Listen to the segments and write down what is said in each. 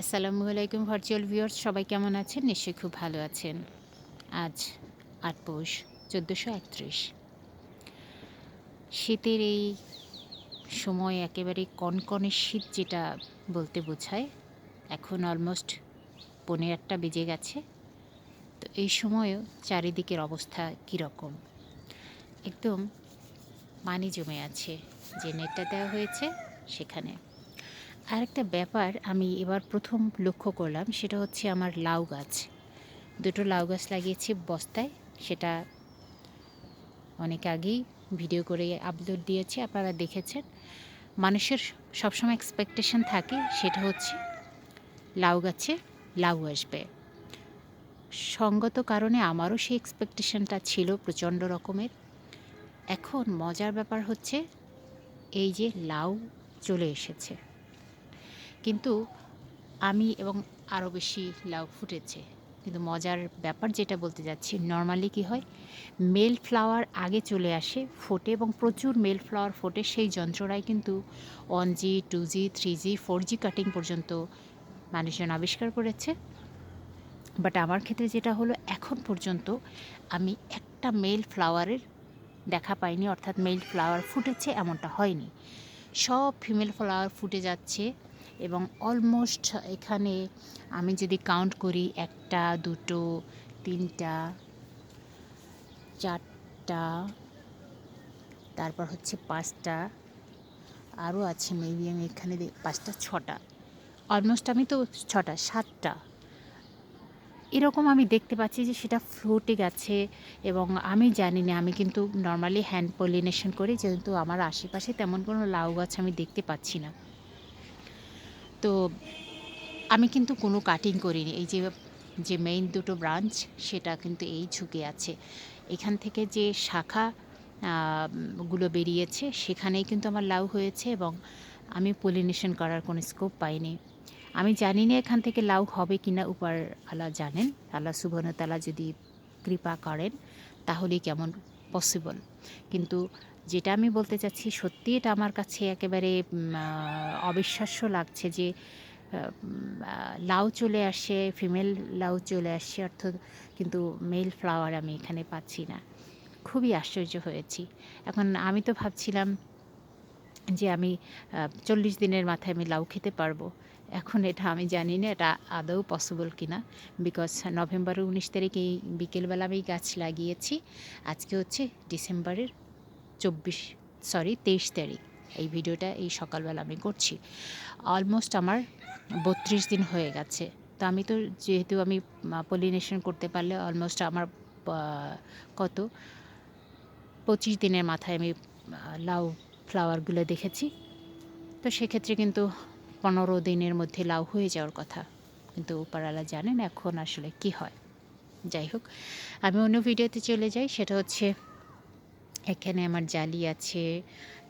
আসসালামু আলাইকুম virtual viewers সবাই কেমন আছেন? নিশ্চয়ই খুব ভালো আছেন। আজ আট পৌষ, চোদ্দোশো একত্রিশ। শীতের এই সময় একেবারে কনকনে শীত যেটা বলতে বোঝায়, এখন অলমোস্ট পনেরো আটটা বেজে গেছে। তো এই সময়ও চারিদিকের অবস্থা কীরকম? একদম পানি জমে আছে। যে নেটটা দেওয়া হয়েছে, সেখানে। আর একটা ব্যাপার আমি এবার প্রথম লক্ষ্য করলাম, সেটা হচ্ছে আমার লাউ গাছ। দুটো লাউ গাছ লাগিয়েছি বস্তায়, সেটা অনেক আগেই ভিডিও করে আপলোড দিয়েছি, আপনারা দেখেছেন। মানুষের সবসময় এক্সপেকটেশন থাকে, সেটা হচ্ছে লাউ গাছে লাউ আসবে। সঙ্গত কারণে আমারও সেই এক্সপেকটেশনটা ছিল প্রচণ্ড রকমের। এখন মজার ব্যাপার হচ্ছে, এই যে লাউ চলে এসেছে। কিন্তু আমি এবং আরও বেশি লাউ ফুটেছে। কিন্তু মজার ব্যাপার যেটা বলতে যাচ্ছি নর্মালি কি হয়? মেল ফ্লাওয়ার আগে চলে আসে, ফোটে এবং প্রচুর মেল ফ্লাওয়ার ফোটে, সেই যন্ত্রণায় কিন্তু one G two G three G four G cutting পর্যন্ত মানুষজন আবিষ্কার করেছে। বাট আমার ক্ষেত্রে যেটা হলো, এখন পর্যন্ত আমি একটা মেল ফ্লাওয়ারের দেখা পাইনি, অর্থাৎ মেল ফ্লাওয়ার ফুটেছে এমনটা হয়নি। সব ফিমেল ফ্লাওয়ার ফুটে যাচ্ছে। এবং অলমোস্ট এখানে আমি যদি কাউন্ট করি, একটা, দুটো, তিনটা, চারটা, তারপর হচ্ছে পাঁচটা, আরও আছে মেবি আমি এখানে পাঁচটা, ছটা। অলমোস্ট আমি তো ছটা, সাতটা। এরকম আমি দেখতে পাচ্ছি যে সেটা ফ্লুটে গেছে এবং আমি জানি না, আমি কিন্তু নর্মালি হ্যান্ড পলিনেশন করি, যেহেতু আমার আশেপাশে তেমন কোনো লাউ গাছ আমি দেখতে পাচ্ছি না। তো আমি কিন্তু কোনো কাটিং করিনি। এই যে যে মেইন দুটো ব্রাঞ্চ সেটা কিন্তু এই ঝুঁকে আছে। এখান থেকে যে শাখা গুলো বেরিয়েছে, সেখানেই কিন্তু আমার লাউ হয়েছে এবং আমি পলিনেশন করার কোনো স্কোপ পাইনি। আমি জানি না এখান থেকে লাউ হবে কি না উপর আল্লাহ জানেন আল্লাহ সুবর্ণতালা যদি কৃপা করেন, তাহলেই কেমন পসিবল কিন্তু যেটা আমি বলতে চাচ্ছি, সত্যি এটা আমার কাছে একেবারে অবিশ্বাস্য লাগছে যে লাউ চলে আসে, ফিমেল লাউ চলে আসছে অর্থাৎ কিন্তু মেল ফ্লাওয়ার আমি এখানে পাচ্ছি না। খুবই আশ্চর্য হয়েছি। এখন আমি তো ভাবছিলাম যে আমি চল্লিশ দিনের মাথায় আমি লাউ খেতে পারব। এখন এটা আমি জানি না, এটা আদৌ পসিবল কিনা। বিকজ নভেম্বরের উনিশ তারিখে এই বিকেলবেলা আমি গাছ লাগিয়েছি। আজকে হচ্ছে ডিসেম্বরের চব্বিশ সরি তেইশ তারিখ। এই ভিডিওটা এই সকালবেলা আমি করছি। অলমোস্ট আমার বত্রিশ দিন হয়ে গেছে। তো আমি তো যেহেতু আমি পলিনেশন করতে পারলে অলমোস্ট আমার কত? পঁচিশ দিনের মাথায় আমি লাউ ফ্লাওয়ারগুলো দেখেছি। তো সেক্ষেত্রে কিন্তু পনেরো দিনের মধ্যে লাউ হয়ে যাওয়ার কথা। কিন্তু উপরালা জানেন এখন আসলে কি হয়। যাই হোক, আমি অন্য ভিডিওতে চলে যাই। সেটা হচ্ছে এখানে আমার জালি আছে।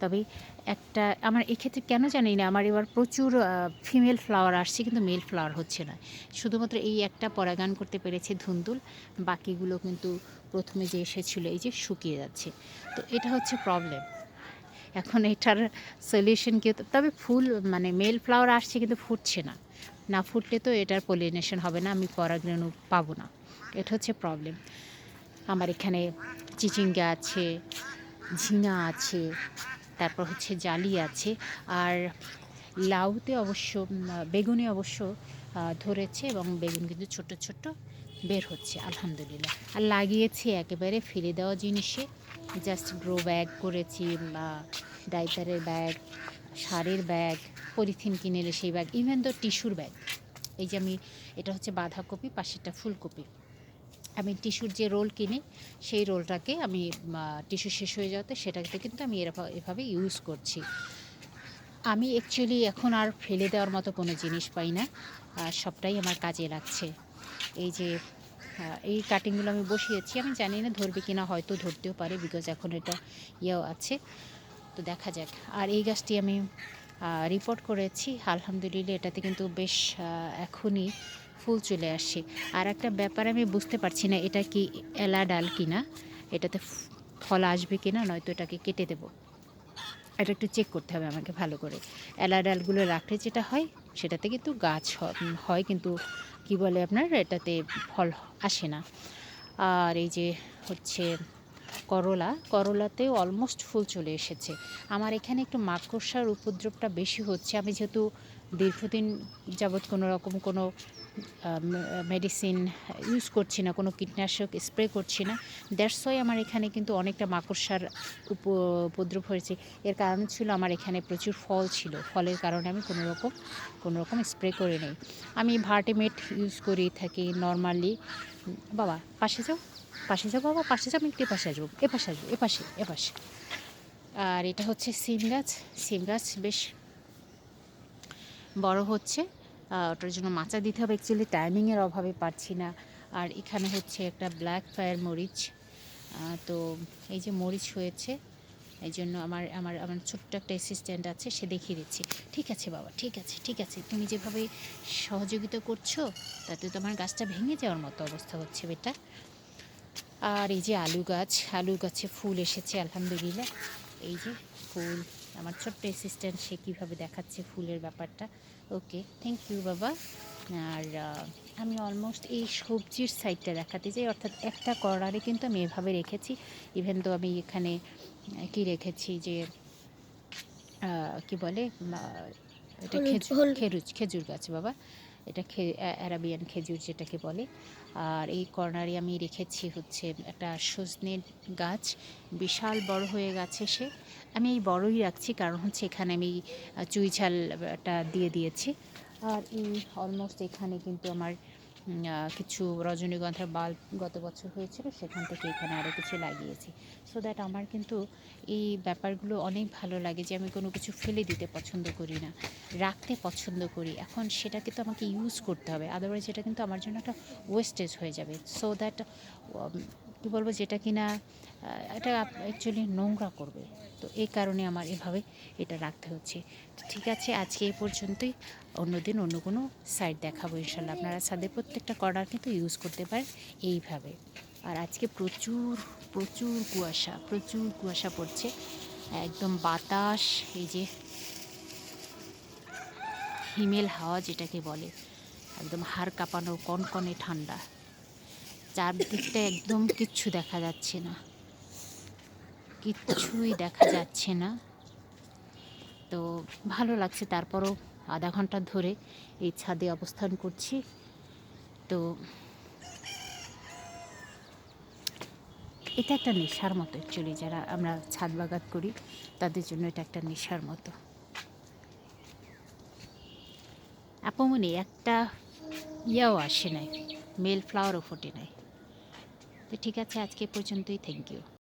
তবে একটা আমার এক্ষেত্রে কেন জানি না, আমার এবার প্রচুর ফিমেল ফ্লাওয়ার আসছে কিন্তু মেল ফ্লাওয়ার হচ্ছে না। শুধুমাত্র এই একটা পরাগান করতে পেরেছে ধুন্দুল, বাকিগুলো কিন্তু প্রথমে যে এসেছিল এই যে শুকিয়ে যাচ্ছে। তো এটা হচ্ছে প্রবলেম এখন এটার সলিউশন কি? তবে ফুল মানে মেল ফ্লাওয়ার আসছে কিন্তু ফুটছে না। না ফুটলে তো এটার পলিনেশন হবে না, আমি পরাগরেণু পাবো না। এটা হচ্ছে প্রবলেম আমার এখানে চিচিঙ্গা আছে, ঝিঙা আছে, তারপর হচ্ছে জালি আছে। আর লাউতে অবশ্য বেগুনে অবশ্য ধরেছে এবং বেগুন কিন্তু ছোট ছোট বের হচ্ছে, আলহামদুলিল্লাহ। আর লাগিয়েছি একেবারে ফেলে দেওয়া জিনিসে। জাস্ট গ্রো ব্যাগ করেছি, বা ডাইপারের ব্যাগ সারের ব্যাগ পলিথিন কিনে এলে সেই ব্যাগ ইভেন তো টিস্যুর ব্যাগ এই যে আমি, এটা হচ্ছে বাঁধাকপি, পাশেরটা ফুলকপি। আমি টিস্যুর যে রোল কিনি, সেই রোলটাকে আমি টিস্যু শেষ হয়ে যাওয়াতে সেটাকে কিন্তু আমি এভাবে ইউজ করছি। আমি অ্যাকচুয়ালি এখন আর ফেলে দেওয়ার মতো কোনো জিনিস পাই না আর সবটাই আমার কাজে লাগছে। এই যে এই কাটিংগুলো আমি বসিয়েছি, আমি জানি না ধরবে কি না হয়তো ধরতেও পারে বিকজ এখন এটা ইয়েও আছে। তো দেখা যাক। আর এই গাছটি আমি রিপোর্ট করেছি, আলহামদুলিল্লাহ এটাতে কিন্তু বেশ এখনই ফুল চলে আসছে। আর একটা ব্যাপার আমি বুঝতে পারছি না, এটা কি এলা ডাল কিনা? এটাতে ফল আসবে কিনা? নয়তো এটাকে কেটে দেব। এটা একটু চেক করতে হবে আমাকে ভালো করে। এলা ডালগুলো রাখলে যেটা হয়, সেটাতে কিন্তু গাছ হয়, কিন্তু কি বলে আপনার? এটাতে ফল আসে না। আর এই যে হচ্ছে করলা, করলাতেও অলমোস্ট ফুল চলে এসেছে। আমার এখানে একটু মাকড়সার উপদ্রবটা বেশি হচ্ছে। আমি যেহেতু দীর্ঘদিন যাবৎ কোনো রকম কোনো মেডিসিন ইউজ করছি না, কোনো কীটনাশক স্প্রে করছি না। দ্যাটস ওয়াই আমার এখানে কিন্তু অনেকটা মাকড়সার উপ- উপদ্রব হয়েছে। এর কারণ ছিল আমার এখানে প্রচুর ফল ছিল। ফলের কারণে আমি কোনো রকম কোনো রকম স্প্রে করে নেই। আমি ভার্টিমেট ইউজ করি থাকি নর্মালি বাবা, পাশে যাও পাশে যাও বাবা, পাশে যাও, আমি একটু পাশে আসব। এ পাশে আসব এ পাশে এ পাশে আর এটা হচ্ছে সিম গাছ। সিম গাছ বেশ বড় হচ্ছে। ওটার জন্য মাচা দিতে হবে। অ্যাকচুয়ালি টাইমিংয়ের অভাবে পারছি না। আর এখানে হচ্ছে একটা ব্ল্যাক ফায়ার মরিচ। তো এই যে মরিচ হয়েছে, এই জন্য আমার আমার আমার ছোট্ট একটা অ্যাসিস্ট্যান্ট আছে, সে দেখিয়ে দিচ্ছে। ঠিক আছে বাবা, ঠিক আছে ঠিক আছে। তুমি যেভাবে সহযোগিতা করছ, তাতে তো আমার গাছটা ভেঙে যাওয়ার মতো অবস্থা হচ্ছে বেটা। আর এই যে আলু গাছ, আলু গাছে ফুল এসেছে, আলহামদুলিল্লাহ। এই যে ফুল। আমার ছোট্ট অ্যাসিস্ট্যান্ট সে কীভাবে দেখাচ্ছে ফুলের ব্যাপারটা। ওকে থ্যাংক ইউ বাবা। আর আমি অলমোস্ট এই সবজির সাইডটা দেখাতে চাই। অর্থাৎ একটা কর্নারে কিন্তু আমি এভাবে রেখেছি ইভেন তো আমি এখানে কি রেখেছি যে কি বলে এটা। খেজুর খেজুর গাছ বাবা। এটা খে, অ্যা- অ্যারাবিয়ান খেজুর যেটাকে বলে। আর এই কর্নারে আমি রেখেছি হচ্ছে একটা সজনে গাছ। বিশাল বড় হয়ে গেছে সে। আমি এই বড়ই রাখছি কারণ হচ্ছে এখানে আমি চুইঝালটা চুই ঝালটা দিয়ে দিয়েছি। আর এই অলমোস্ট এখানে কিন্তু আমার কিছু রজনীগন্ধার বাল্ব গত বছর হয়েছিল, সেখান থেকে এখানে আরও কিছু লাগিয়েছি। সো দ্যাট আমার কিন্তু এই ব্যাপারগুলো অনেক ভালো লাগে যে আমি কোনো কিছু ফেলে দিতে পছন্দ করি না, রাখতে পছন্দ করি। এখন সেটাকে তো আমাকে ইউজ করতে হবে আদারওয়াইজ এটা কিন্তু আমার জন্য একটা ওয়েস্টেজ হয়ে যাবে। সো দ্যাট কী বলব, যেটা কি না এটা অ্যাকচুয়ালি নোংরা করবে। তো এই কারণে আমার এভাবে এটা রাখতে হচ্ছে। ঠিক আছে, আজকে এই পর্যন্তই। অন্যদিন অন্য কোনো সাইড দেখাবো ইনশাল্লাহ। আপনারা ছাদের প্রত্যেকটা কর্নার কিন্তু ইউজ করতে পারেন এইভাবে। আর আজকে প্রচুর প্রচুর কুয়াশা প্রচুর কুয়াশা পড়ছে। একদম বাতাস, এই যে হিমেল হাওয়া যেটাকে বলে, একদম হাড় কাঁপানো, কনকনে ঠান্ডা। চারদিকটা একদম কিচ্ছু দেখা যাচ্ছে না। কিচ্ছুই দেখা যাচ্ছে না। তো ভালো লাগছে, তারপরও আধা ঘণ্টা ধরে এই ছাদে অবস্থান করছি। তো এটা একটা নেশার মতো অ্যাকচুয়ালি যারা আমরা ছাদ বাগান করি, তাদের জন্য এটা একটা নেশার মতো। আপমনি একটা ইয়াও আসে নাই মেল ফ্লাওয়ারও ফোটে নাই। তো ঠিক আছে, আজকে পর্যন্তই থ্যাংক ইউ